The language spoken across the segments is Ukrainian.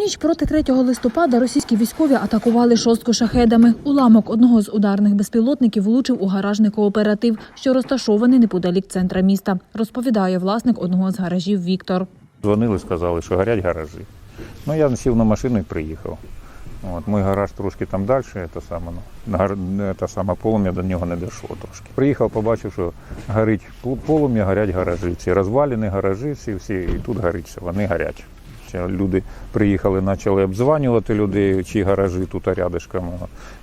ніч проти 3 листопада російські військові атакували шостку шахедами. Уламок одного з ударних безпілотників влучив у гаражний кооператив, що розташований неподалік центра міста. Розповідає власник одного з гаражів Віктор. Дзвонили, сказали, що горять гаражі. Ну, я сів на машину і приїхав. От, мій гараж трошки там далі, ну, гар, це полум'я до нього не дійшло трошки. Приїхав, побачив, що горить полум'я, горять гаражі. Ці розвалені гаражі, ці всі, і тут горить все, вони горять. Ще люди приїхали, почали обдзванювати людей, чи гаражі тут рядышком.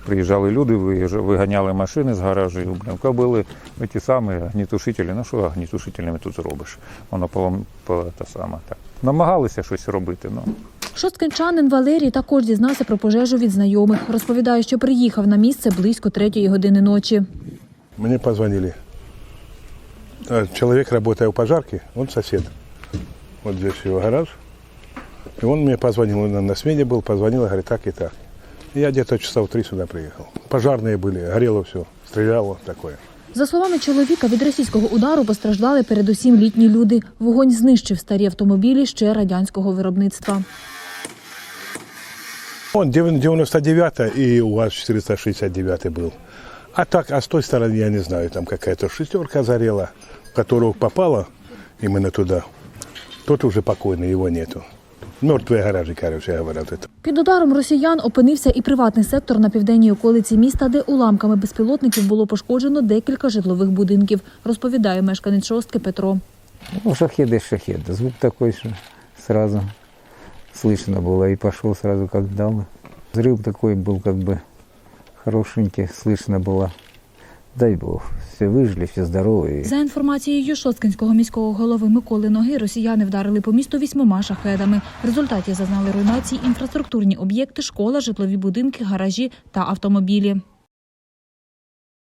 Приїжджали люди, виганяли машини з гаражів. Блин, були ті самі огнітушителі. Ну що огнітушителями тут зробиш? Воно по, по те саме так. Намагалися щось робити. Ну. Шосткинчанин Валерій також дізнався про пожежу від знайомих. Розповідає, що приїхав на місце близько третьої години ночі. Мне позвонили. А, Человек, работая в пожарке, он сосед. Вот здесь его гараж. И он мне позвонил, он на смене был, позвонил, говорит, так и так. И я где-то часа в три сюда приехал. Пожарные были, горело все, стреляло такое. За словами чоловіка, від російського удару постраждали передусім літні люди. Вогонь знищив старі автомобілі ще радянського виробництва. Он 99 и у вас 469 был. А так, а с той стороны, я не знаю, там какая-то шестерка зарела, в которую попала именно туда. Тот уже покойный, его нету. Мертвые гаражи, короче говоря, вот это. Під ударом росіян опинився і приватний сектор на південній околиці міста, де уламками безпілотників було пошкоджено декілька житлових будинків, розповідає мешканець шостки Петро. Ну, шахеды, шахеды. Звук такой, что сразу слышно было. И пошел сразу, как дал. Взрыв такой был, как бы хорошенький, слышно было. Дай Бог, всі вижили, всі здорові. За інформацією Шосткинського міського голови Миколи Ноги, росіяни вдарили по місту вісьмома шахедами. В результаті зазнали руйнації інфраструктурні об'єкти, школа, житлові будинки, гаражі та автомобілі.